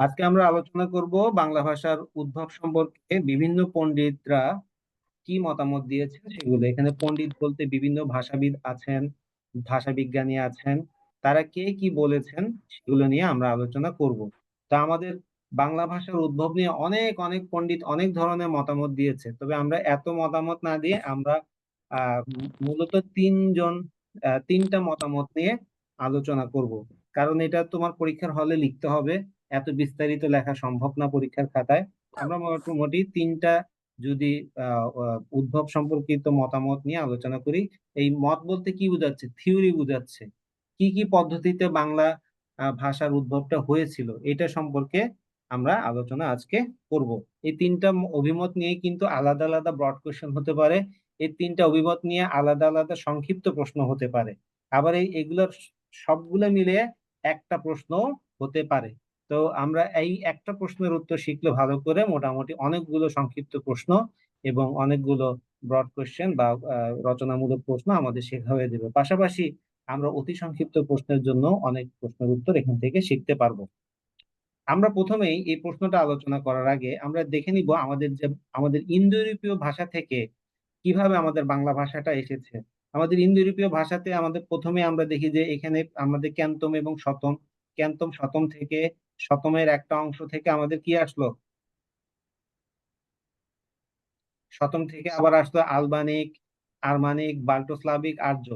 আজকে আমরা আলোচনা করব বাংলা ভাষার উদ্ভব সম্পর্কে বিভিন্ন পণ্ডিতরা কি মতামত দিয়েছেন সেগুলো। এখানে পণ্ডিত বলতে বিভিন্ন ভাষাবিদ আছেন ভাষা বিজ্ঞানী আছেন, তারা কে কি বলেছেন সেগুলো নিয়ে আমরা আলোচনা করব। তা আমাদের বাংলা ভাষার উদ্ভব নিয়ে অনেক অনেক পণ্ডিত অনেক ধরনের মতামত দিয়েছে। তবে আমরা এত মতামত না দিয়ে আমরা মূলত তিনজন তিনটা মতামত নিয়ে আলোচনা করব। কারণ এটা তোমার পরীক্ষার হলে লিখতে হবে। এত বিস্তারিত লেখা সম্ভব না পরীক্ষার খাতায়। আমরা মোটামুটি তিনটা যদি উদ্ভব সম্পর্কিত মতামত নিয়ে আলোচনা করি, এই মত বলতে কি বোঝাচ্ছে? থিওরি বোঝাচ্ছে। কি কি পদ্ধতিতে বাংলা ভাষার উদ্ভবটা হয়েছিল, এটা সম্পর্কে আমরা আলোচনা আজকে করব। এই তিনটা অভিমত নিয়ে কিন্তু আলাদা আলাদা ব্রড কোয়েশ্চেন হতে পারে। এই তিনটা অভিমত নিয়ে আলাদা আলাদা সংক্ষিপ্ত প্রশ্ন হতে পারে। আবার এই, এগুলোর সবগুলো মিলে একটা প্রশ্ন হতে পারে। তো আমরা এই একটা প্রশ্নের উত্তর শিখলে ভালো করে মোটামুটি অনেকগুলো সংক্ষিপ্ত প্রশ্ন এবং অনেকগুলো ব্রড কোয়েশ্চেন বা রচনামূলক প্রশ্ন আমাদের শেখা হয়ে যাবে। পাশাপাশি আমরা অতি সংক্ষিপ্ত প্রশ্নের জন্য অনেক প্রশ্নের উত্তর এখান থেকে শিখতে পারব। আমরা প্রথমেই এই প্রশ্নটা আলোচনা করার আগে আমরা দেখে নিব আমাদের যে, আমাদের ইন্দো ইউরোপীয় ভাষা থেকে কীভাবে আমাদের বাংলা ভাষাটা এসেছে। আমাদের ইন্দো ইউরোপীয় ভাষাতে আমাদের প্রথমে আমরা দেখি যে এখানে আমাদের ক্যান্তম এবং শতম, ক্যান্তম শতম থেকে শতমের একটা অংশ থেকে আমাদের কি আসলো? শতম থেকে আবার আসলো আলবানিক, আরমানিক, বাল্টোস্লাভিক আর্য।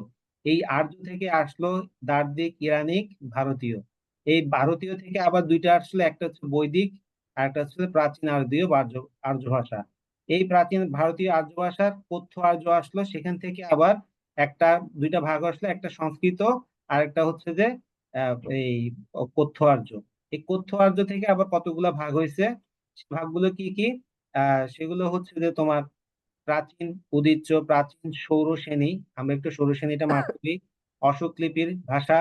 এই আর্য থেকে আসলো দার্দিক ইরানিক, ভারতীয়। এই ভারতীয় থেকে আবার দুইটা আসলো, একটা হচ্ছে বৈদিক আর একটা হচ্ছে প্রাচীন আর্যীয় আর্য আর্য ভাষা এই প্রাচীন ভারতীয় আর্য ভাষার কথ্য আর্য আসলো, সেখান থেকে আবার একটা, দুইটা ভাগ আসলো, একটা সংস্কৃত আর একটা হচ্ছে যে এই কথ্য আর্য। এই কথ্য আর্য থেকে আবার কতগুলো ভাগ হয়েছে ভাগগুলো কি কি? সেগুলো হচ্ছে যে তোমার প্রাচীন উদিচ্য, প্রাচীন সৌর শ্রেণি আমরা একটু সৌর শ্রেণীটা মার্ক করি। অশোক লিপির ভাষা,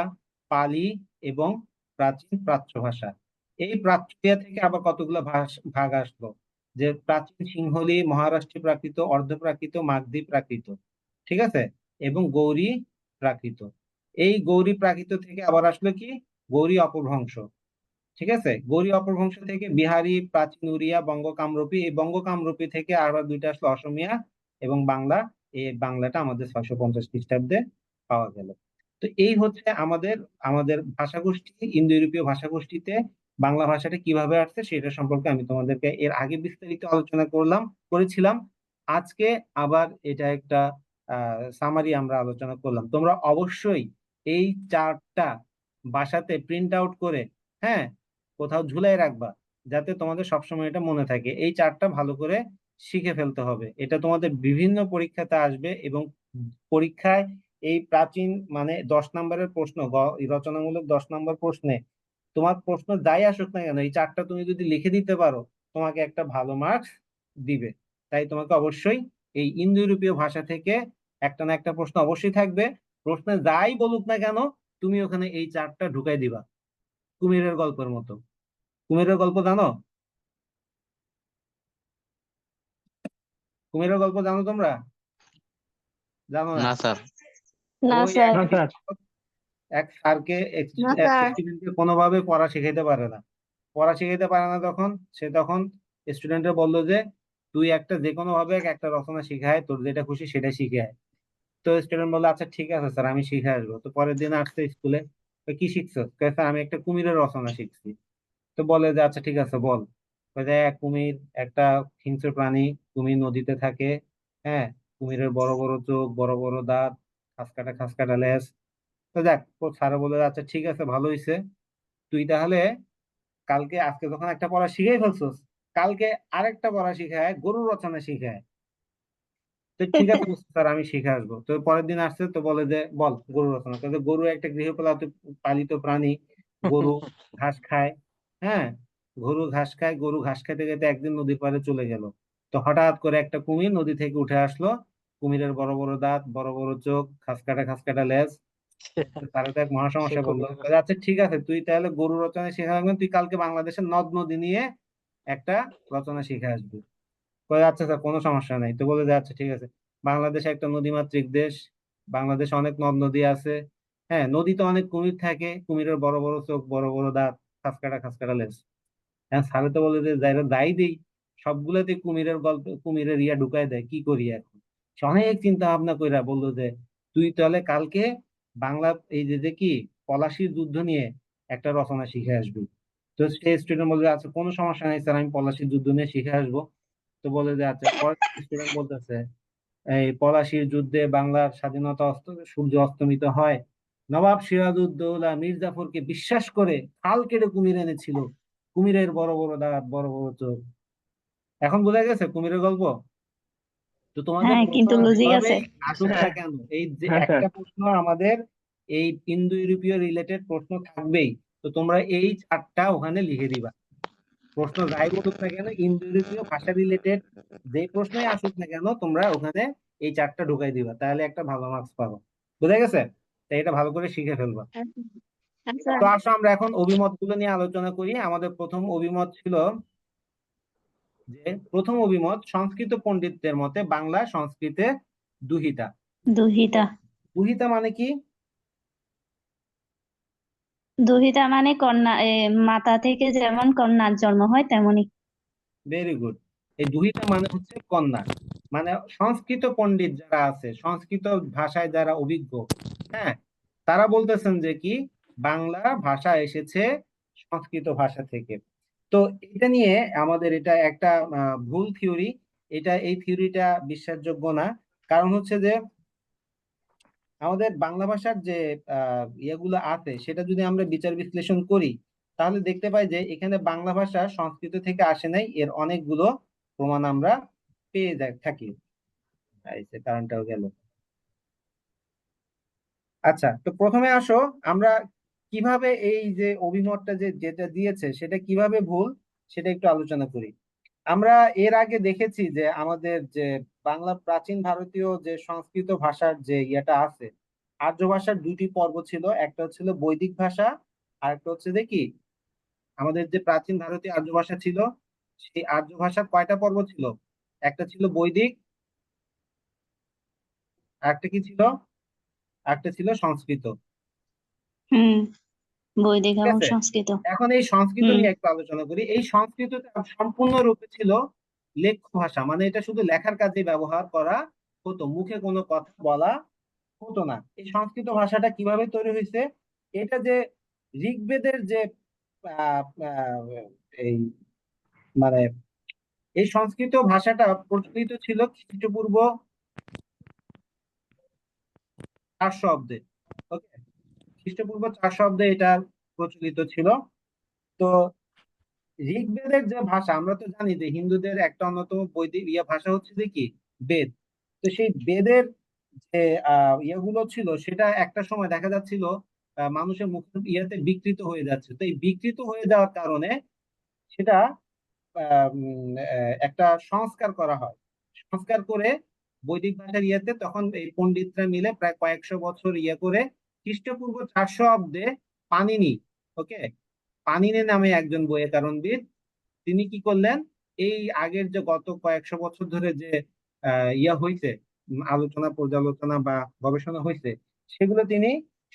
পালি এবং প্রাচীন প্রাচ্য ভাষা এই প্রাচ্যিয়া থেকে আবার কতগুলো ভাগ আসলো? যে প্রাচীন সিংহলি, মহারাষ্ট্র প্রাকৃত, অর্ধপ্রাকৃত, মাগধী প্রাকৃত, ঠিক আছে? এবং গৌরী প্রাকৃত। এই গৌরী প্রাকৃত থেকে আবার আসলো কি? গৌরী অপভ্রংশ। ঠিক আছে? গৌরী অপভ্রংশ থেকে বিহারি, প্রাচীন উড়িয়া বঙ্গ কামরূপী এই বঙ্গ কামরূপী থেকে আবার দুইটা আসলো অসমিয়া এবং বাংলা। এই বাংলাটা আমাদের ছয়শো পঞ্চাশ খ্রিস্টাব্দে পাওয়া গেল। তো এই হচ্ছে আমাদের আমাদের ভাষাগোষ্ঠী ইন্দো ইউরোপীয় ভাষাগোষ্ঠীতে বাংলা ভাষাটা কীভাবে আসছে সেটা সম্পর্কে আমি তোমাদেরকে এর আগে বিস্তারিত আলোচনা করলাম, করেছিলাম। আজকে আবার এটা একটা সামারি আমরা আলোচনা করলাম। তোমরা অবশ্যই এই চারটা বাসাতে প্রিন্ট আউট করে হ্যাঁ কোথাও ঝুলাই রাখবা, যাতে তোমাদের সবসময় এটা মনে থাকে। এই চারটা ভালো করে শিখে ফেলতে হবে। এটা তোমাদের বিভিন্ন পরীক্ষাতে আসবে এবং পরীক্ষায় এই প্রাচীন মানে দশ নম্বরের প্রশ্ন রচনামূলক দশ নম্বর প্রশ্নে তোমার প্রশ্ন যাই আসুক না কেন, এই চারটা তুমি যদি লিখে দিতে পারো, তোমাকে একটা ভালো মার্কস দিবে। তাই তোমাকে অবশ্যই এই ইন্দো ইউরোপীয় ভাষা থেকে একটা না একটা প্রশ্ন অবশ্যই থাকবে। প্রশ্নে যাই বলুক না কেন, তুমি ওখানে এই চারটা ঢুকাই দিবা। কুমিরের গল্পের মতো। কুমিরের গল্প জানো? কুমিরের গল্প জানো তোমরা? জানো না? স্যার। না স্যার। এক স্যারকে স্টুডেন্টকে কোনোভাবে পড়া শেখাইতে পারে না। পড়া শেখাইতে পারে না তখন সে তখন স্টুডেন্টের বলল যে তুই একটা যে কোনো ভাবে একটা রচনা শিখায় তোর যেটা খুশি সেটা শিখে আয় তো স্টুডেন্ট বলল আচ্ছা ঠিক আছে স্যার আমি শিখে আসব। তো পরের দিন আসছে স্কুলে। কি শিখছো? স্যার আমি একটা কুমিরের রচনা শিখছি। তো বলে যে আচ্ছা ঠিক আছে, বল। এক কুমির, একটা হিংস্র প্রাণী, কুমির নদীতে থাকে হ্যাঁ? কুমিরের বড় বড় চোখ, বড় বড় দাঁত, খাস কাটা খাস কাটা লেজ। তো দেখ স্যার বলে আচ্ছা ঠিক আছে, ভালো হয়েছে তুই তাহলে কালকে, আজকে যখন একটা পড়া শিখেই ফেলছস, কালকে আরেকটা পড়া শিখায়, গরুর রচনা শিখায়। তো ঠিক আছে স্যার, আমি শিখে আসব। তো পরের দিন আসছে, তো বলে যে, বল গরু রচনা। গরু একটা গৃহপালিত, পালিত প্রাণী, গরু, ঘাস খায়। হ্যাঁ? গরু ঘাস খায় গরু ঘাস খেতে খেতে একদিন নদীর পাড়ে চলে গেল। তো হঠাৎ করে একটা কুমির নদী থেকে উঠে আসলো। কুমিরের বড় বড় দাঁত বড় বড় চোখ খাস কাটা খাস কাটা লেজ। তারা তো এক মহা সমস্যা বলল আচ্ছা ঠিক আছে তুই তাহলে গরু রচনা শেখা লাগবে। তুই কালকে বাংলাদেশের নদ নদী নিয়ে একটা রচনা শিখে আসবি। আচ্ছা স্যার কোনো সমস্যা নাই। তো বলে যে আচ্ছা ঠিক আছে। বাংলাদেশ একটা নদীমাতৃক দেশ। বাংলাদেশে অনেক নদ নদী আছে। হ্যাঁ নদীতে অনেক কুমির থাকে। কুমিরের বড় বড় চোখ বড় বড় দাঁত। খাসকাটা খাসকাটা লেজ হ্যাঁ স্যারে তো বলে যে যাই দেই, সবগুলোতে কুমিরের গল্প, কুমিরের ইয়া ঢুকায় দেয়, কি করি এখন? সে অনেক চিন্তা ভাবনা কইরা বলল যে, তুই তাহলে কালকে বাংলা, এই যে যে কি, পলাশির যুদ্ধ নিয়ে একটা রচনা শিখে আসবি। তো সে স্টুডেন্ট বলবে আচ্ছা কোনো সমস্যা নাই স্যার আমি পলাশির যুদ্ধ নিয়ে শিখে আসব। তো বলে যে আচ্ছা স্টুডেন্ট বলতেছে, এই পলাশির যুদ্ধে বাংলার স্বাধীনতা অস্ত, সূর্য অস্তমিত হয় নবাব সিরাজউদ্দৌলা মীর জাফরকে বিশ্বাস করে খাল কেটে কুমির এনেছিল। কুমিরের বড় বড় দাঁত বড় বড় চোখ। এখন বোঝা গেছে কুমিরের গল্প? তো তোমাদের হ্যাঁ প্রশ্ন কিন্তু লজিক আছে। আসুক কেন? এই যে হ্যাঁ, একটা প্রশ্ন আমাদের এই ইন্দো ইউরোপীয় রিলেটেড প্রশ্ন থাকবেই। তো তোমরা এই চারটা ওখানে লিখে দিবা। প্রশ্ন যাই বলুক না কেন ইন্দো ইউরোপীয় ভাষা রিলেটেড যে প্রশ্নই আসুক না কেন তোমরা ওখানে এই চারটা ঢুকাই দিবা। তাহলে একটা ভালো মার্কস পাবো। বুঝা গেছে? তাই এটা ভালো করে শিখে ফেলবা। আচ্ছা। তো আসো আমরা এখন অভিমতগুলো নিয়ে আলোচনা করি। আমাদের প্রথম অভিমত ছিল যে প্রথম অভিমত সংস্কৃত পণ্ডিতদের মতে বাংলা সংস্কৃতে দুহিতা। দুহিতা। দুহিতা মানে কি? দুহিতা মানে কন্যা মাতা থেকে যেমন কন্যার জন্ম হয় তেমনি। ভেরি গুড এই দুহিতা মানে হচ্ছে কন্যা। মানে সংস্কৃত পণ্ডিত যারা আছে সংস্কৃত ভাষায় যারা অভিজ্ঞ হ্যাঁ তারা বলতেছেন যে কি, বাংলা ভাষা এসেছে সংস্কৃত ভাষা থেকে। তো এটা নিয়ে আমাদের এটা একটা ভুল থিওরি। এটা, এই থিওরিটা বিশ্বাসযোগ্য না। কারণ হচ্ছে যে, আমাদের বাংলা ভাষার যে ইয়েগুলো আছে, সেটা যদি আমরা বিচার বিশ্লেষণ করি, তাহলে দেখতে পাই যে, এখানে বাংলা ভাষা সংস্কৃত থেকে আসে নাই। এর অনেকগুলো প্রমাণ আমরা পেয়ে থাকি। কারণটাও গেল। আচ্ছা তো প্রথমে আসো, আমরা কীভাবে এই যে অভিমতটা যে যেটা দিয়েছে, সেটা কীভাবে ভুল, সেটা একটু আলোচনা করি। আমরা এর আগে দেখেছি যে আমাদের যে বাংলা প্রাচীন ভারতীয় যে সংস্কৃত ভাষার যে ইয়েটা আছে, আর্য ভাষার দুইটি পর্ব ছিল, একটা হচ্ছিল বৈদিক ভাষা, আর একটা হচ্ছে কি, আমাদের যে প্রাচীন ভারতীয় আর্য ভাষা ছিল, সেই আর্য ভাষার কয়টা পর্ব ছিল? একটা ছিল বৈদিক আরেকটা কি ছিল? আরেকটা ছিল সংস্কৃত। হুম বৈদিক ঠিক এবং আছে? সংস্কৃত। এখন এই সংস্কৃত হুম। নিয়ে একটু আলোচনা করি। এই সংস্কৃতটা সম্পূর্ণরূপে ছিল লেখ্য ভাষা মানে এটা শুধু লেখার কাজে ব্যবহার করা হতো মুখে কোনো কথা বলা হতো না। এই সংস্কৃত ভাষাটা কীভাবে তৈরি হয়েছে? এটা যে ঋগ্বেদের যে আহ, আহ, এই মানে এই সংস্কৃত ভাষাটা প্রচলিত ছিল খ্রিস্টপূর্ব চারশো অব্দে ওকে খ্রিস্টপূর্ব চারশো অব্দে এটা প্রচলিত ছিল। তো ঋগ্বেদের যে ভাষা, আমরা তো জানি যে হিন্দুদের একটা অন্যতম বৈদিক ভাষা হচ্ছে যে কি? বেদ। তো সেই বেদের যে ইয়েগুলো ছিল, সেটা একটা সময় দেখা যাচ্ছিল মানুষের মুখ ইয়েতে বিকৃত হয়ে যাচ্ছে। তো এই বিকৃত হয়ে যাওয়ার কারণে সেটা একটা সংস্কার করা হয়। সংস্কার করে বৈদিক ভাষার ইয়েতে তখন এই পণ্ডিতরা মিলে প্রায় কয়েকশো বছর ইয়ে করে খ্রিস্টপূর্ব চারশো অব্দে পানিনি, ওকে? পানিনি নামে একজন বৈয়াকরণবিদ তিনি কি করলেন? এই আগের যে গত কয়েকশো বছর ধরে যে ইয়া হয়েছে আলোচনা, পর্যালোচনা বা গবেষণা হয়েছে সেগুলো তিনি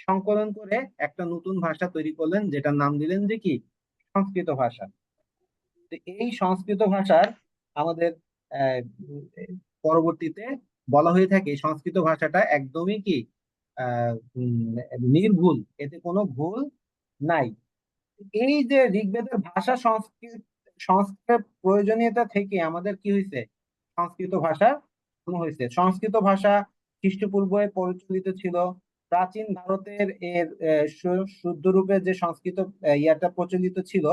সংকলন করে একটা নতুন ভাষা তৈরি করলেন, যেটার নাম দিলেন যে কি? সংস্কৃত ভাষা। এই সংস্কৃত ভাষার আমাদের পরবর্তীতে বলা হয়ে থাকে সংস্কৃত ভাষাটা একদমই কি নির্ভুল, এতে কোনো ভুল নাই। এই যে ঋগ্বেদের ভাষা সংস্কৃত, সংস্কৃতের প্রয়োজনীয়তা থেকে আমাদের কি হয়েছে? সংস্কৃত ভাষা হয়েছে। সংস্কৃত ভাষা খ্রিস্টপূর্বে প্রচলিত ছিল। প্রাচীন ভারতের এর শুদ্ধ রূপে যে সংস্কৃত ইয়াটা প্রচলিত ছিল,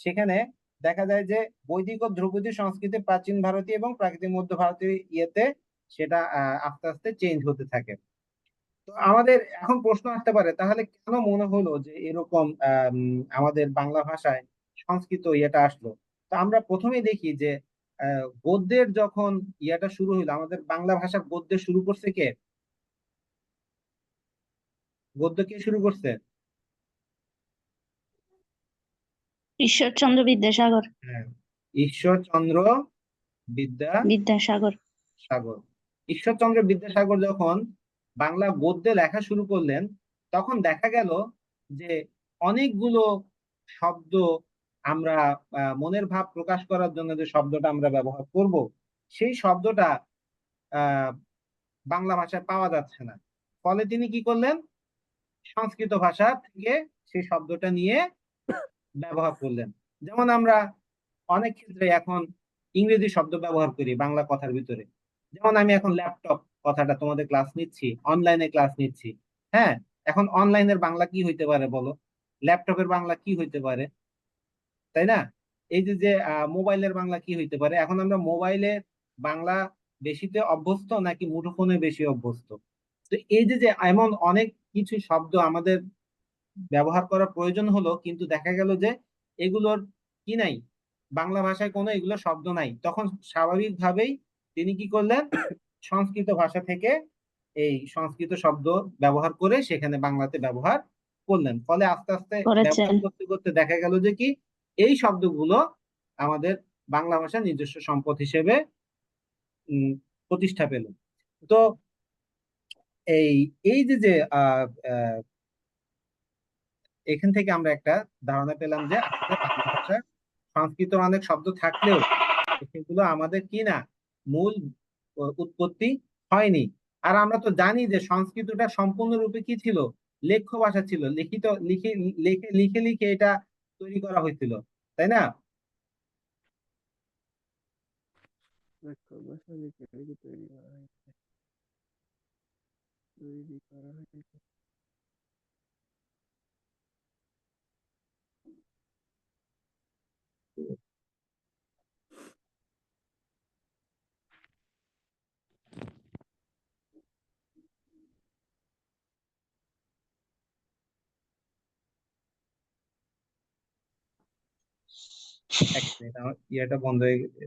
সেখানে দেখা যায় যে বৈদিক ও ধ্রুপদী সংস্কৃতি প্রাচীন ভারতীয় এবং প্রাকৃতিক মধ্য ভারতীয় ইয়েতে সেটা আস্তে আস্তে চেঞ্জ হতে থাকে। তো আমাদের এখন প্রশ্ন আসতে পারে, তাহলে কেন মনে হলো যে এরকম আমাদের বাংলা ভাষায় সংস্কৃত ইয়েটা আসলো? তো আমরা প্রথমেই দেখি যে গদ্যের যখন ইয়েটা শুরু হইল, আমাদের বাংলা ভাষার গদ্য শুরু করছে কে? গদ্য কে শুরু করছে? ঈশ্বরচন্দ্র বিদ্যাসাগর। হ্যাঁ ঈশ্বরচন্দ্র বিদ্যা বিদ্যাসাগর। সাগর। ঈশ্বরচন্দ্র বিদ্যাসাগর যখন বাংলা গদ্যে লেখা শুরু করলেন তখন দেখা গেল যে অনেকগুলো শব্দ আমরা মনের ভাব প্রকাশ করার জন্য যে শব্দটা আমরা ব্যবহার করব সেই শব্দটা আহ বাংলা ভাষায় পাওয়া যাচ্ছে না। ফলে তিনি কি করলেন? সংস্কৃত ভাষা থেকে সেই শব্দটা নিয়ে ব্যবহার করলেন। যেমন আমরা অনেক ক্ষেত্রে এখন ইংরেজি শব্দ ব্যবহার করি বাংলা কথার ভিতরে। যেমন আমি এখন ল্যাপটপ কথাটা তোমাদের ক্লাস নিচ্ছি অনলাইনে ক্লাস নিচ্ছি। হ্যাঁ এখন অনলাইনের বাংলা কি হইতে পারে বলো? ল্যাপটপের বাংলা কি হইতে পারে? তাই না? এই যে যে মোবাইলের বাংলা কি হইতে পারে? এখন আমরা মোবাইলে বাংলা বেশিতে অভ্যস্ত নাকি মুঠোফোনে বেশি অভ্যস্ত? তো এই যে যে, এমন অনেক কিছু শব্দ আমাদের ব্যবহার করা প্রয়োজন হলো কিন্তু দেখা গেল যে এগুলোর কি নাই? বাংলা ভাষায় কোনো এগুলো শব্দ নাই। তখন স্বাভাবিকভাবেই তিনি কি করলেন? সংস্কৃত ভাষা থেকে এই সংস্কৃত শব্দ ব্যবহার করে সেখানে বাংলাতে ব্যবহার করলেন। ফলে আস্তে আস্তে ব্যবহার করতে করতে দেখা গেল যে কি এই শব্দগুলো আমাদের বাংলা ভাষার নিজস্ব সম্পদ হিসেবে উম, প্রতিষ্ঠা পেল। তো এই এই যে যে আহ, আহ, এখান থেকে আমরা একটা ধারণা পেলাম যে সংস্কৃত অনেক শব্দ থাকলেও সেগুলো আমাদের কি না মূল উৎপত্তি হয়নি। আর আমরা তো জানি যে সংস্কৃতটা সম্পূর্ণরূপে কি ছিল? লেখ্য ভাষা ছিল। লিখিত, লিখে লিখে লিখে লিখে এটা তৈরি করা হয়েছিল। তাই না? তৈরি করা হয়েছে। এক মিনিট আমার ইয়েটা বন্ধ হয়ে গেছে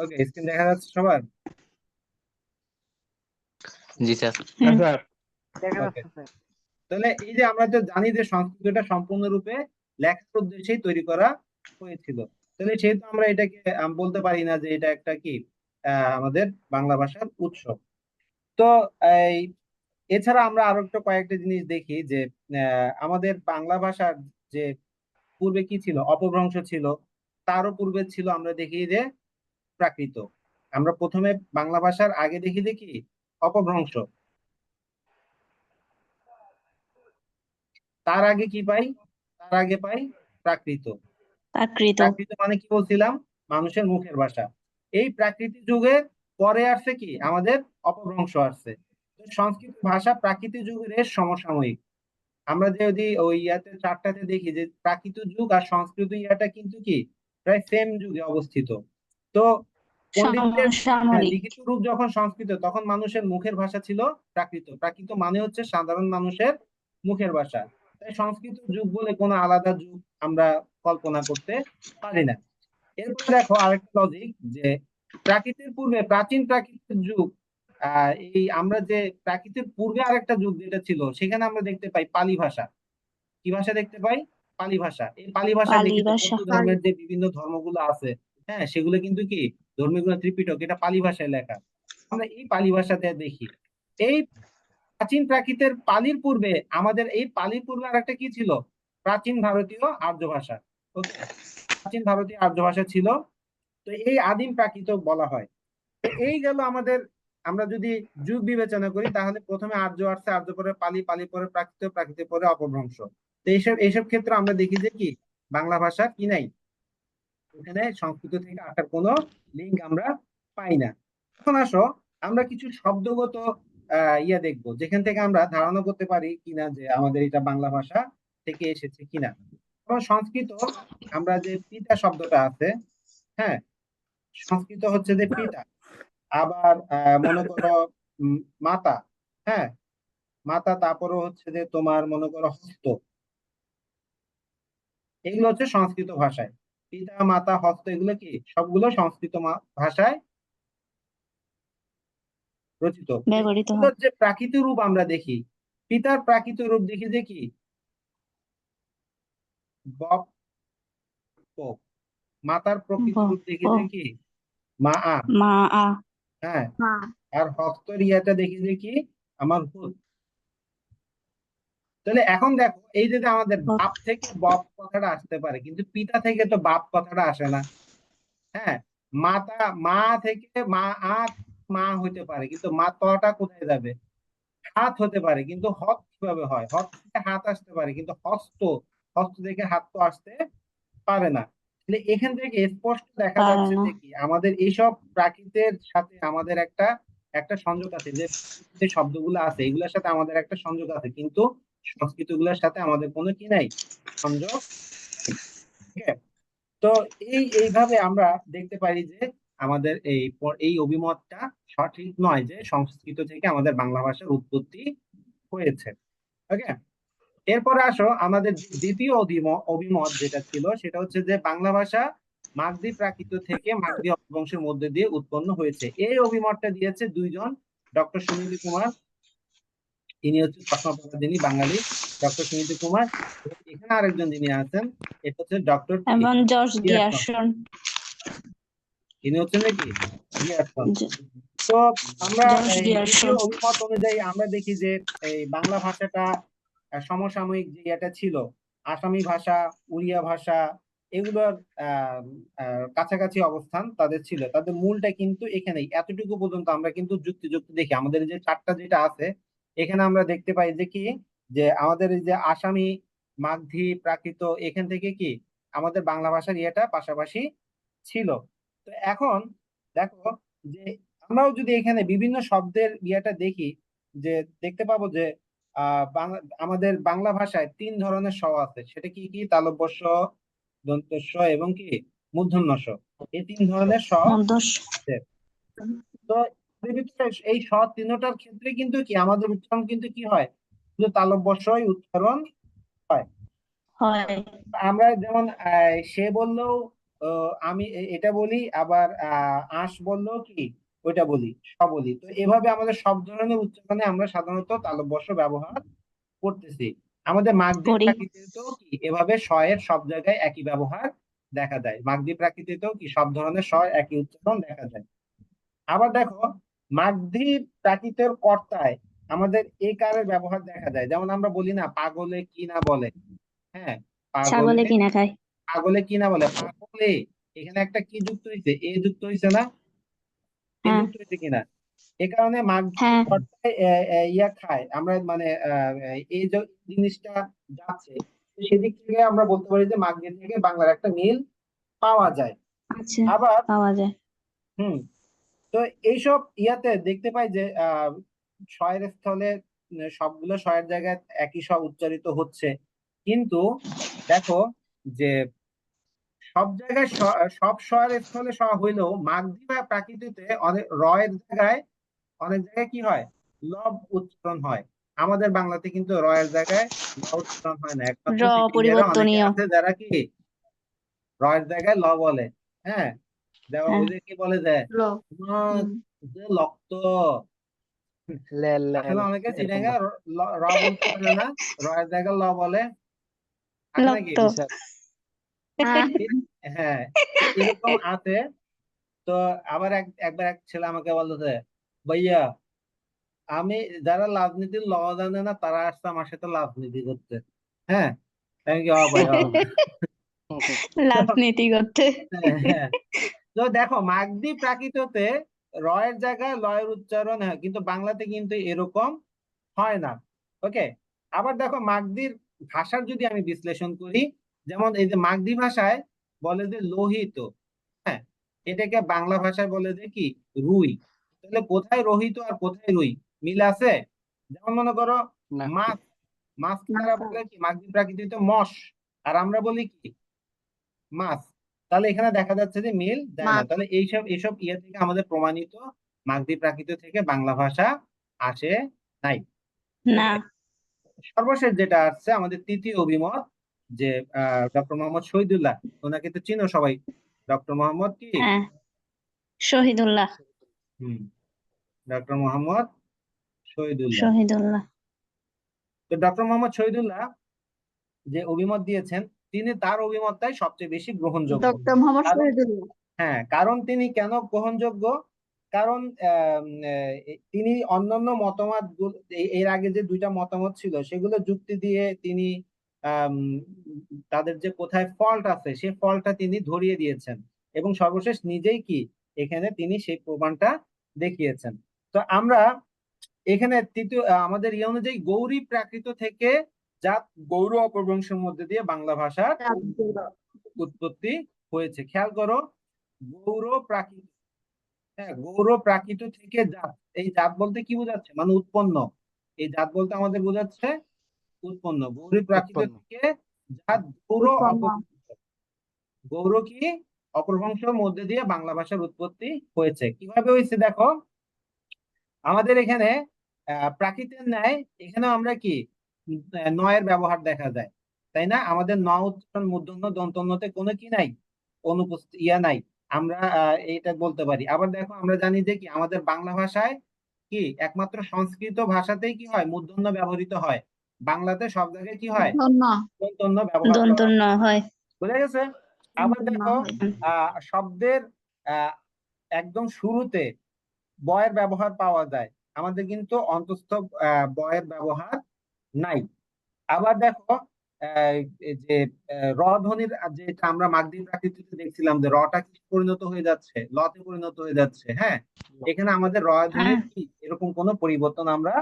ওকে স্ক্রিন দেখা যাচ্ছে সবার? জি স্যার। হুম। স্যার। তাহলে এই যে আমরা তো জানি যে সংস্কৃতটা সম্পূর্ণরূপে লেখার উদ্দেশ্যেই তৈরি করা হয়েছিল। তাহলে সেহেতু আমরা এটাকে বলতে পারি না যে এটা একটা কি আহ, আমাদের বাংলা ভাষার উৎস তো এই এছাড়া আমরা আরও একটা কয়েকটা জিনিস দেখি যে আহ, আমাদের বাংলা ভাষার যে পূর্বে কি ছিল অপভ্রংশ ছিল তারও পূর্বে ছিল আমরা দেখি যে প্রাকৃত। আমরা প্রথমে বাংলা ভাষার আগে দেখি কি অপভ্রংশ। তার আগে কি পাই? তার আগে পাই প্রাকৃত। প্রাকৃত। প্রাকৃত মানে কি বলছিলাম? মানুষের মুখের ভাষা। এই প্রাকৃতিক যুগে পরে আসছে কি? আমাদের অপভ্রংশ আসছে। সংস্কৃত ভাষা প্রাকৃতিক যুগের সমসাময়িক। আমরা যদি ওই ইয়াতে চারটাতে দেখি যে প্রাকৃত যুগ আর সংস্কৃত ইয়াটা কিন্তু কি? প্রায় সেম যুগে অবস্থিত। তো লিখিত রূপ যখন সংস্কৃত তখন মানুষের মুখের ভাষা ছিল প্রাকৃত। প্রাকৃত মানে হচ্ছে সাধারণ মানুষের মুখের ভাষা। তাই সংস্কৃত যুগ বলে কোনো আলাদা যুগ আমরা কল্পনা করতে পারি না। এরপর দেখো আরেকটা লজিক যে প্রাকৃতের পূর্বে প্রাচীন প্রাকৃতিক যুগ আহ এই আমরা যে প্রাকৃতের পূর্বে আরেকটা যুগ যেটা ছিল সেখানে আমরা দেখতে পাই পালি ভাষা। কি ভাষা দেখতে পাই? পালি ভাষা। এই পালি ভাষা যে বিভিন্ন ধর্মগুলো আছে হ্যাঁ সেগুলো কিন্তু কি ধর্মীয় গ্রন্থ ত্রিপিটক, এটা পালি ভাষায় লেখা। আমরা এই পালি ভাষাতে দেখি। এই প্রাচীন প্রাকৃতের পালির পূর্বে, আমাদের এই পালির পূর্বে আর একটা কি ছিল? প্রাচীন ভারতীয় আর্য ভাষা। প্রাচীন ভারতীয় আর্য ভাষা ছিল। তো এই আদিম প্রাকৃত বলা হয়। এই গেল আমাদের, আমরা যদি যুগ বিবেচনা করি, তাহলে প্রথমে আর্য আসছে, আর্য পরে পালি পালি পরে প্রাকৃত প্রাকৃত পরে অপভ্রংশ। তো এইসব এইসব ক্ষেত্রে আমরা দেখি যে কি? বাংলা ভাষা কি নাই? এখানে সংস্কৃত থেকে আসার কোনো লিঙ্ক আমরা পাই না। এখন আসো, আমরা কিছু শব্দগত ইয়া দেখব, যেখান থেকে আমরা ধারণা করতে পারি কিনা যে আমাদের এটা বাংলা ভাষা থেকে এসেছে কিনা। সংস্কৃত, আমরা যে পিতা শব্দটা আছে হ্যাঁ সংস্কৃত হচ্ছে যে পিতা, আবার মনে করো মাতা হ্যাঁ মাতা তারপরও হচ্ছে যে তোমার মনে করো হস্ত। এগুলো হচ্ছে সংস্কৃত ভাষায়। পিতা মাতা হস্ত এগুলো কি? সবগুলো সংস্কৃত ভাষায় রচিত। যে প্রাকৃত রূপ আমরা দেখি পিতার প্রাকৃত রূপ দেখি যে কি? বপ মাতার প্রকৃত রূপ দেখি যে কি? মা আ। মা আ। হ্যাঁ। আর হস্তর ইয়াটা দেখি যে কি? আমার হুত তাহলে এখন দেখো এই যে আমাদের বাপ থেকে বপ কথাটা আসতে পারে কিন্তু পিতা থেকে তো বাপ কথাটা আসে না। হ্যাঁ মাতা মা থেকে মা আ মা হতে পারে কিন্তু মা তটা কোথায় যাবে? হাত হতে পারে কিন্তু হত কীভাবে হয়? হত থেকে হাত আসতে পারে কিন্তু হস্ত হস্ত থেকে হাত তো আসতে পারে না। তাহলে এখান থেকে স্পষ্ট দেখা যাচ্ছে যে কি আমাদের এইসব প্রাকৃতের সাথে আমাদের একটা একটা সংযোগ আছে যে যে শব্দগুলো আছে এগুলোর সাথে আমাদের একটা সংযোগ আছে কিন্তু সংস্কৃতগুলোর সাথে আমাদের কোনো কি নাই সংযোগ? তো এই, এইভাবে আমরা দেখতে পারি যে আমাদের এই এই অভিমতটা সঠিক নয় যে সংস্কৃত থেকে আমাদের বাংলা ভাষার উৎপত্তি হয়েছে। ওকে এরপরে আসো আমাদের দ্বিতীয় অভিমত যেটা ছিল সেটা হচ্ছে যে বাংলা ভাষা মাগধী প্রাকৃত থেকে মাগধী অপভ্রংশের মধ্যে দিয়ে উৎপন্ন হয়েছে। এই অভিমতটা দিয়েছে দুইজন ডক্টর সুনীতি কুমার তিনি হচ্ছে প্রশ্নপ্রবাদিনী বাঙালি ডক্টর সুনীতি কুমার এখানে আরেকজন যিনি আছেন এটা হচ্ছে ডক্টর এবং জর্জ গিয়ারসন। গিয়ারসন। তিনি হচ্ছেন নাকি? গিয়ারসন। তো আমরা অভিমত অনুযায়ী আমরা দেখি যে এই বাংলা ভাষাটা সমসাময়িক যে এটা ছিল আসামি ভাষা উড়িয়া ভাষা এগুলোর কাছাকাছি অবস্থান তাদের ছিল। তাদের মূলটা কিন্তু এখানেই। এতটুকু পর্যন্ত আমরা কিন্তু যুক্তি যুক্তি দেখি। আমাদের যে চারটা যেটা আছে এখানে আমরা দেখতে পাই যে কি? যে আমাদের এই যে আসামি মাগধী প্রাকৃত এখান থেকে কি? আমাদের বাংলা ভাষার ইয়েটা পাশাপাশি ছিল। তো এখন দেখো যে আমরাও যদি এখানে বিভিন্ন শব্দের ইয়েটা দেখি যে দেখতে পাবো যে আহ বাংলা আমাদের বাংলা ভাষায় তিন ধরনের স আছে। সেটা কি কি? তালব্য স দন্ত এবং কি? মূর্ধন্য স এই তিন ধরনের স তো এই স তিনটার ক্ষেত্রে কিন্তু কি? আমাদের উচ্চারণ কিন্তু কি হয়? শুধু উচ্চারণ হয়। আমরা যেমন সে বললেও আমি এটা বলি আবার আঁশ বললেও কি? ওইটা বলি স বলি। তো এভাবে আমাদের সব ধরনের উচ্চারণে আমরা সাধারণত তালব্যস্য ব্যবহার করতেছি। আমাদের মাগধী প্রাকৃতিতেও কি? এভাবে এর সব জায়গায় একই ব্যবহার দেখা যায়। মাগধী প্রাকৃতিতেও কি? সব ধরনের স একই উচ্চারণ দেখা যায়। আবার দেখো মাগধী প্রাকৃতের কর্তায় আমাদের এই কারের ব্যবহার দেখা যায়। যেমন আমরা বলি না পাগলে কি না বলে। হ্যাঁ ছাগলে পাগলে কিনা খায়। পাগলে কি না বলে। পাগলে এখানে একটা কি যুক্ত হয়েছে এ যুক্ত হয়েছে না? এ হ্যাঁ। যুক্ত হয়েছে কিনা? এ কারণে মাগধী হ্যাঁ। কর্তায় ইয়া খায়। আমরা মানে এই যে জিনিসটা যাচ্ছে সেদিক থেকে আমরা বলতে পারি যে মাগধী থেকে বাংলার একটা মিল পাওয়া যায়। আচ্ছা আবার পাওয়া যায়। হুম তো এইসব ইয়াতে দেখতে পাই যে আহ শয়ের স্থলে সবগুলো শয়ের জায়গায় একই স উচ্চারিত হচ্ছে। কিন্তু দেখো যে সব জায়গায় সব শয়ের স্থলে স হইলেও মাগধী বা প্রাকৃতিতে অনেক রয়ের জায়গায় অনেক জায়গায় কি হয়? লব উচ্চারণ হয়। আমাদের বাংলাতে কিন্তু রয়ের জায়গায় ল উচ্চারণ হয় না। একমাত্র যারা কি? রয়ের জায়গায় ল বলে। হ্যাঁ? যেমন হ্যাঁ। ওই যে কি বলে যে ল যে লেল আসলে অনেকে চিটাঙ্গা র বলতে পারে না রয়ের জায়গায় ল বলে। নাকি? লক্ত স্যার হ্যাঁ এরকম আছে। তো আবার এক একবার এক ছেলে আমাকে বলতেছে ভাইয়া আমি যারা রাজনীতির ল জানে না তারা আসছে আমার সাথে রাজনীতি করতে। হ্যাঁ। রাজনীতি করতে। হ্যাঁ। তো দেখো মাগধী প্রাকৃততে রয়ের জায়গায় লয়ের উচ্চারণ হয় কিন্তু বাংলাতে কিন্তু এরকম হয় না। ওকে আবার দেখো মাগদির ভাষার যদি আমি বিশ্লেষণ করি যেমন এই যে মাগদি ভাষায় বলে যে লোহিত হ্যাঁ এটাকে বাংলা ভাষায় বলে যে কি? রুই। তাহলে কোথায় রোহিত আর কোথায় রুই? মিল আছে? যেমন মনে করো মাছ মাছ তারা বলে কি? মাগধী প্রাকৃতিতে মশ। আর আমরা বলি কি? মাছ। তাহলে এখানে দেখা যাচ্ছে যে মিল যায় না তাহলে এইসব এইসব ইয়ে থেকে আমাদের প্রমাণিত মাগধী প্রাকৃত থেকে বাংলা ভাষা আসে নাই। না। সর্বশেষ যেটা আসছে আমাদের তৃতীয় অভিমত যে ডক্টর মোহাম্মদ শহীদুল্লাহ ওনাকে তো চিনো সবাই। ডক্টর মোহাম্মদ কি? হ্যাঁ। শহীদুল্লাহ। হুম। ডক্টর মোহাম্মদ শহীদুল্লাহ। শহীদুল্লাহ। তো ডক্টর মোহাম্মদ শহীদুল্লাহ যে অভিমত দিয়েছেন তিনি তার অভিমতটাই সবচেয়ে বেশি গ্রহণযোগ্য। ডক্টর মোহাম্মদ শহীদুল্লাহ। হ্যাঁ কারণ তিনি কেন গ্রহণযোগ্য? কারণ তিনি অন্যান্য মতামত এর আগে যে দুইটা মতামত ছিল সেগুলো যুক্তি দিয়ে তিনি তাদের যে কোথায় ফল্ট আছে সেই ফল্টটা তিনি ধরিয়ে দিয়েছেন। এবং সর্বশেষ নিজেই কি? এখানে তিনি সেই প্রমাণটা দেখিয়েছেন। তো আমরা এখানে তৃতীয় আমাদের ইয়ে অনুযায়ী গৌরী প্রাকৃত থেকে জাত গৌর অপভ্রংশের মধ্যে দিয়ে বাংলা ভাষার উৎপত্তি হয়েছে। খেয়াল করো গৌর প্রাকৃত হ্যাঁ গৌর প্রাকৃত থেকে জাত এই জাত বলতে কি বোঝাচ্ছে? মানে উৎপন্ন। এই জাত বলতে আমাদের বোঝাচ্ছে উৎপন্ন। গৌরী প্রাকৃত থেকে জাত গৌর। গৌর কি? অপভ্রংশের মধ্যে দিয়ে বাংলা ভাষার উৎপত্তি হয়েছে। কীভাবে হয়েছে দেখো? আমাদের এখানে আহ, প্রাকৃতের ন্যায় এখানে আমরা কি নয়ের ব্যবহার দেখা যায় তাই না? আমাদের ন উচ্চারণ মূর্ধন্য দন্তন্যতে কোনো কি নাই? অনুপস্থিত ইয়া নাই। আমরা এটা বলতে পারি। আবার দেখো আমরা জানি যে কি আমাদের বাংলা ভাষায় কি একমাত্র সংস্কৃত ভাষাতেই কি হয়? মূর্ধন্য ব্যবহৃত হয়। বাংলাতে সব জায়গায় কি হয়? দন্তন্য ব্যবহার হয়। বুঝা গেছে? আবার দেখো আহ শব্দের আহ একদম শুরুতে বয়ের ব্যবহার পাওয়া যায়। আমাদের কিন্তু অন্তস্থ বয়ের ব্যবহার নাই। আবার দেখো আহ, যে আহ, র ধ্বনির যেটা আমরা মাগধী প্রাকৃতিতে দেখছিলাম যে রটা কি পরিণত হয়ে যাচ্ছে লতে পরিণত হয়ে যাচ্ছে হ্যাঁ? এখানে আমাদের র ধ্বনির হ্যাঁ। কি? এরকম কোনো পরিবর্তন আমরা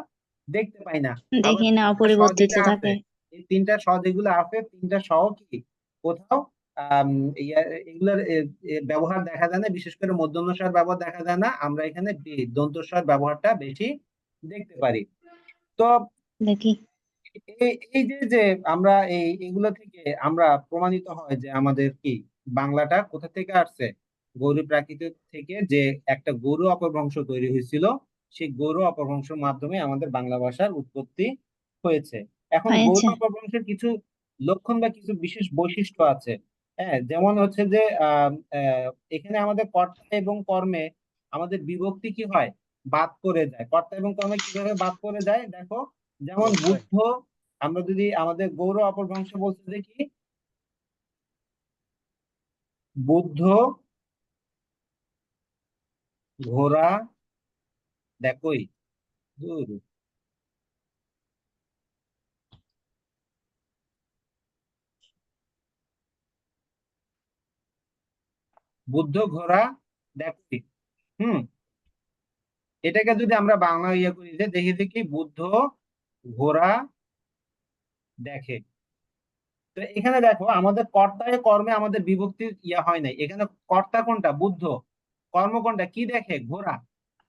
দেখতে পাই না। দেখি না অপরিবর্তিত থাকে। এই তিনটা স যেগুলো আছে তিনটা সহ কি? কোথাও এগুলোর ব্যবহার দেখা যায় না বিশেষ করে মধ্যমস্বর ব্যবহার দেখা যায় না। আমরা এখানে দন্তস্বর ব্যবহারটা বেশি দেখতে পারি। তো দেখি। এই যে যে আমরা এই এগুলো থেকে আমরা প্রমাণিত হয় যে আমাদের কি বাংলাটা কোথা থেকে আসছে? গৌরী প্রাকৃতিক থেকে যে একটা গৌর অপভ্রংশ তৈরি হয়েছিল সেই গৌর অপভ্রংশের মাধ্যমে আমাদের বাংলা ভাষার উৎপত্তি হয়েছে। এখন গরু। অপভ্রংশের কিছু লক্ষণ বা কিছু বিশেষ বৈশিষ্ট্য আছে। হ্যাঁ যেমন হচ্ছে যে আহ আহ, এখানে আমাদের কর্তা এবং কর্মে আমাদের বিভক্তি কি হয়? বাদ করে যায়। কর্তা এবং কর্মে কীভাবে বাদ করে যায়? দেখো যেমন বুদ্ধ আমরা যদি আমাদের গৌর অপভ্রংশ বলতে দেখি বুদ্ধ ঘোড়া দেখোই দূর। বুদ্ধ ঘোড়া দেখোই হুম। এটাকে যদি আমরা বাংলা ইয়ে করি যে দেখি দেখি বুদ্ধ ঘোড়া দেখে। তো এখানে দেখো আমাদের কর্তায় কর্মে আমাদের বিভক্তির ইয়া হয় নাই। এখানে কর্তা কোনটা? বুদ্ধ। কর্ম কোনটা? কি দেখে? ঘোড়া।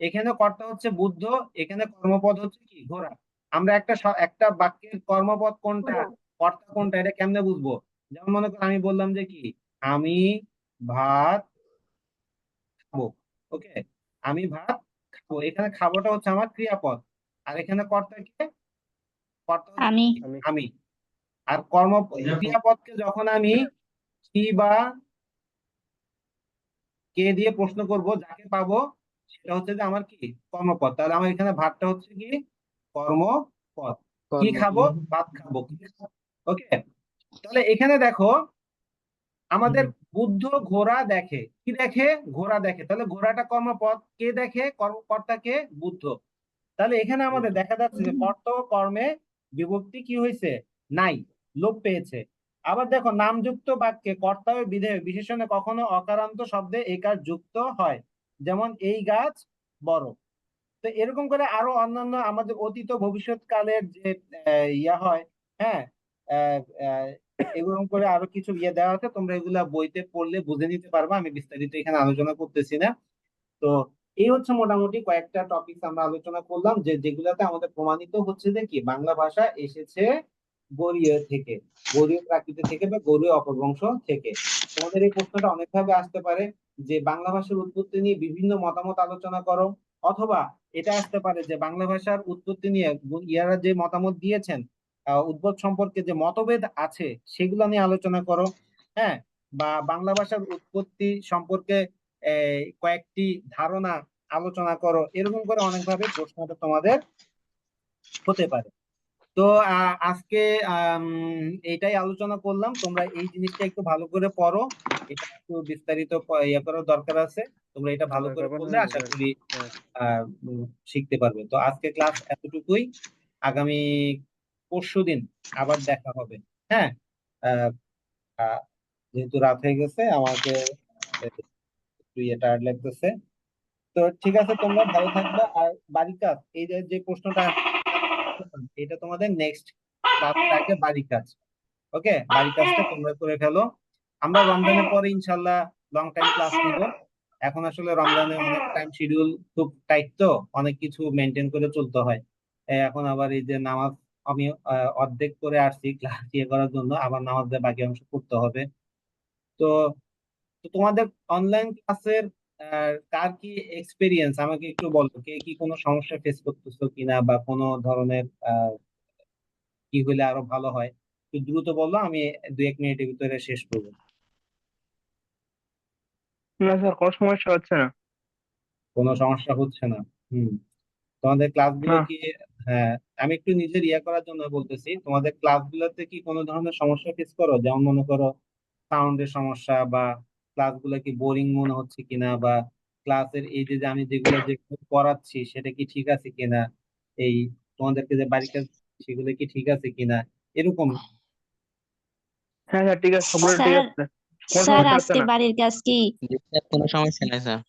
এখানে কর্তা হচ্ছে বুদ্ধ এখানে কর্মপদ হচ্ছে কি? ঘোড়া। আমরা একটা একটা বাক্যের কর্মপদ কোনটা? কর্তা কোনটা? এটা কেমনে বুঝব? যেমন মনে করো আমি বললাম যে কি? আমি ভাত খাব। ওকে? আমি ভাত খাব। এখানে খাবোটা হচ্ছে আমার ক্রিয়াপদ। আর এখানে কর্তা কে? কর্তা আমি। আমি। আমি। আর কর্ম ক্রিয়াপদকে যখন আমি কি বা কে দিয়ে প্রশ্ন করব যাকে পাবো সেটা হচ্ছে যে আমার কি? কর্মপদ। তাহলে আমার এখানে ভাতটা হচ্ছে কি? কর্মপদ। কি খাব? ভাত খাব। ওকে? তাহলে এখানে দেখো আমাদের বুদ্ধ ঘোড়া দেখে। কি দেখে? ঘোড়া দেখে। তাহলে ঘোড়াটা কর্মপদ। কে দেখে? কর্মকর্তা কে? বুদ্ধ। তাহলে এখানে আমাদের দেখা যাচ্ছে যে কর্ত কর্মে বিভক্তি কি হয়েছে? নাই, লোপ পেয়েছে। আবার দেখো, নামযুক্ত বাক্যে কর্তা ও বিধেয় বিশেষণে কখনো অকারান্ত শব্দে এই একার যুক্ত হয়। যেমন, এই গাছ বড়। তো এরকম করে আরও অন্যান্য আমাদের অতীত ভবিষ্যৎ কালের যে ইয়া হয় হ্যাঁ এরকম করে আরও কিছু ইয়ে দেওয়া আছে। তোমরা এগুলা বইতে পড়লে বুঝে নিতে পারবা। আমি বিস্তারিত এখানে আলোচনা করতেছি না। তো এই হচ্ছে মোটামুটি কয়েকটা টপিক আমরা আলোচনা করলাম, যে যেগুলাতে আমাদের প্রমাণিত হচ্ছে যে কি, বাংলা ভাষা এসেছে গৌড়ীয় থেকে, গৌড়ীয় প্রাকৃতি থেকে বা গৌড়ীয় অপভ্রংশ থেকে। তোমাদের এই প্রশ্নটা অনেকভাবে আসতে পারে, যে বাংলা ভাষার উৎপত্তি নিয়ে বিভিন্ন মতামত আলোচনা করো, অথবা এটা আসতে পারে যে বাংলা ভাষার উৎপত্তি নিয়ে ইয়ারা যে মতামত দিয়েছেন উদ্ভব সম্পর্কে যে মতভেদ আছে, সেগুলো নিয়ে আলোচনা করো হ্যাঁ? বা বাংলা ভাষার উৎপত্তি সম্পর্কে কয়েকটি ধারণা আলোচনা করো। এরকম করে অনেকভাবে প্রশ্নটা তোমাদের হতে পারে। তো আজকে আম, এইটাই আলোচনা করলাম। তোমরা এই জিনিসটা একটু ভালো করে পড়ো। এটা একটু বিস্তারিত ইয়ে করার দরকার আছে। তোমরা এটা ভালো করে পড়লে আশা করি হ্যাঁ। শিখতে পারবে। তো আজকে ক্লাস এতটুকুই। আগামী পরশু দিন আবার দেখা হবে। হ্যাঁ? যেহেতু রাত হয়ে গেছে আমাকে একটু ইয়ে টায়ার্ড লাগতেছে। তো ঠিক আছে, তোমরা ভালো থাকবে। আর বাড়ির কাজ এই যে প্রশ্নটা এটা তোমাদের নেক্সট ক্লাসের আগে বাড়ির কাজ ওকে বাড়ির কাজটা তোমরা করে ফেলো। আমরা রমজানের পরে ইনশাল্লাহ লং টাইম ক্লাস নিব। এখন আসলে রমজানে অনেক টাইম শিডিউল খুব টাইট তো, অনেক কিছু মেনটেন করে চলতে হয়। এখন আবার এই যে নামাজ আমি অর্ধেক করে আসছি ক্লাস ইয়ে করার জন্য, আবার নামাজের বাকি অংশ করতে হবে। তো তো তোমাদের অনলাইন ক্লাসের কার কি এক্সপিরিয়েন্স আমাকে একটু বলো কে কি কোনো সমস্যা ফেস করতেছো কিনা বা কোনো ধরনের কি হলে আরও ভালো হয়? একটু দ্রুত বলো আমি দু এক মিনিটের ভিতরে শেষ করব। না স্যার কোনো সমস্যা হচ্ছে না। কোনো সমস্যা হচ্ছে না হুম। তোমাদের ক্লাসগুলো। কি হ্যাঁ আমি একটু নিজের ইয়ে করার জন্য বলতেছি তোমাদের ক্লাসগুলোতে কি কোনো ধরনের সমস্যা ফেস করো? যেমন মনে করো সাউন্ডের সমস্যা বা ক্লাসগুলো কি বোরিং মনে হচ্ছে কিনা বা ক্লাসের এই যে আমি যেগুলো যে পড়াচ্ছি সেটা কি ঠিক আছে কিনা? এই তোমাদেরকে যে বাড়ির কাজ সেগুলো কি ঠিক আছে কিনা? এরকম। হ্যাঁ স্যার ঠিক আছে সবগুলো ঠিক স্যার আছে। স্যার আজকে বাড়ির কাজ কি? কোনো সমস্যা নেই স্যার।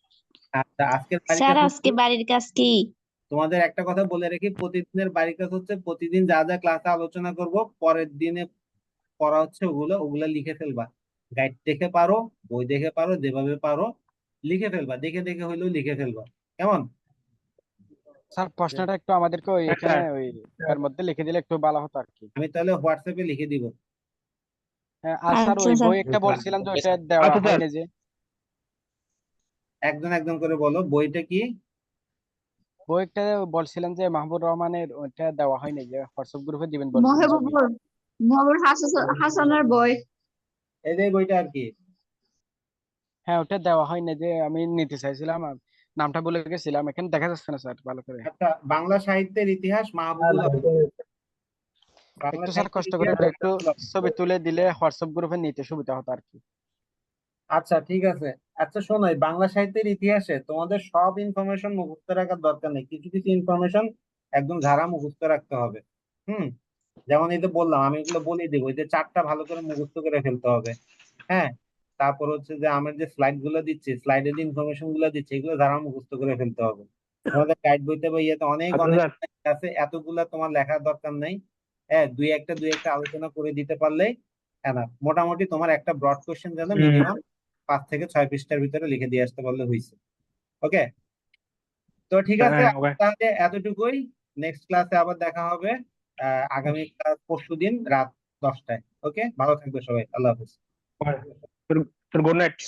আচ্ছা আজকের স্যার কাজ আজকে বাড়ির কাজ কি? তোমাদের একটা কথা বলে রাখি প্রতিদিনের বাড়ির কাজ হচ্ছে প্রতিদিন যা যা ক্লাসে আলোচনা করব পরের দিনে পড়া হচ্ছে ওগুলো ওগুলো লিখে ফেলবা। গাইড দেখে পারো বই দেখে পারো যেভাবে পারো লিখে ফেলবা দেখে দেখে হইলেও লিখে ফেলবা। কেমন? স্যার প্রশ্নটা একটু আমাদেরকে ওই হ্যাঁ, এখানে ওই এর মধ্যে লিখে দিলে একটু ভালো হতো আর কি। আমি তাহলে হোয়াটসঅ্যাপে লিখে দিব। হ্যাঁ, আর স্যার আচ্ছা ওই বই একটা বলছিলাম যে ওইটা দেওয়া আচ্ছা। হয়নি যে। একজন একজন করে বলো বইটা কি? বইটা বলছিলাম যে মাহবুব রহমানের ওইটা দেওয়া হয়নি যে হোয়াটসঅ্যাপ গ্রুপে দিবেন বলছিলেন মহিবুর হাসান হাসানের বই। এই যে বইটা আর কি। হ্যাঁ ওটা দেওয়া হয়নি যে আমি নিতে চাইছিলাম নামটা বলে গেছিলাম এখানে দেখা যাচ্ছে না স্যার ভালো করে। আচ্ছা বাংলা সাহিত্যের ইতিহাস মাহবুবুল আলম। একটু স্যার কষ্ট করে একটু ছবি তুলে দিলে হোয়াটসঅ্যাপ গ্রুপে নিতে সুবিধা হতো আর কি। আচ্ছা ঠিক আছে। আচ্ছা শোনো বাংলা সাহিত্যের ইতিহাসে তোমাদের সব ইনফরমেশন মুখস্থ রাখার দরকার নেই। কিছু কিছু ইনফরমেশন একদম ধারা মুখস্থ রাখতে হবে। হুম? যেমন এই যে বললাম আমি এগুলো বলে দিব। এই যে চারটা ভালো করে মুখস্থ করে ফেলতে হবে। হ্যাঁ? তারপর হচ্ছে যে আমার যে স্লাইডগুলো দিচ্ছি স্লাইডের যে ইনফরমেশনগুলো দিচ্ছি এগুলো ধারা মুখস্থ করে ফেলতে হবে। তোমাদের গাইড বইতে বা ইয়েতে অনেক আচ্ছা, অনেক আছে এতগুলা তোমার লেখার দরকার নাই। হ্যাঁ দুই একটা দুই একটা আলোচনা করে দিতে পারলেই না মোটামুটি তোমার একটা ব্রড কোশ্চেন যেন মিনিমাম পাঁচ থেকে ছয় পৃষ্ঠার ভিতরে লিখে দিয়ে আসতে পারলে হয়েছে ওকে তো ঠিক আছে হ্যাঁ, তাহলে এতটুকুই। নেক্সট ক্লাসে আবার দেখা হবে। আগামী পরশু দিন রাত দশটায়। ওকে ভালো থাকবে সবাই। আল্লাহ হাফিজ। Good night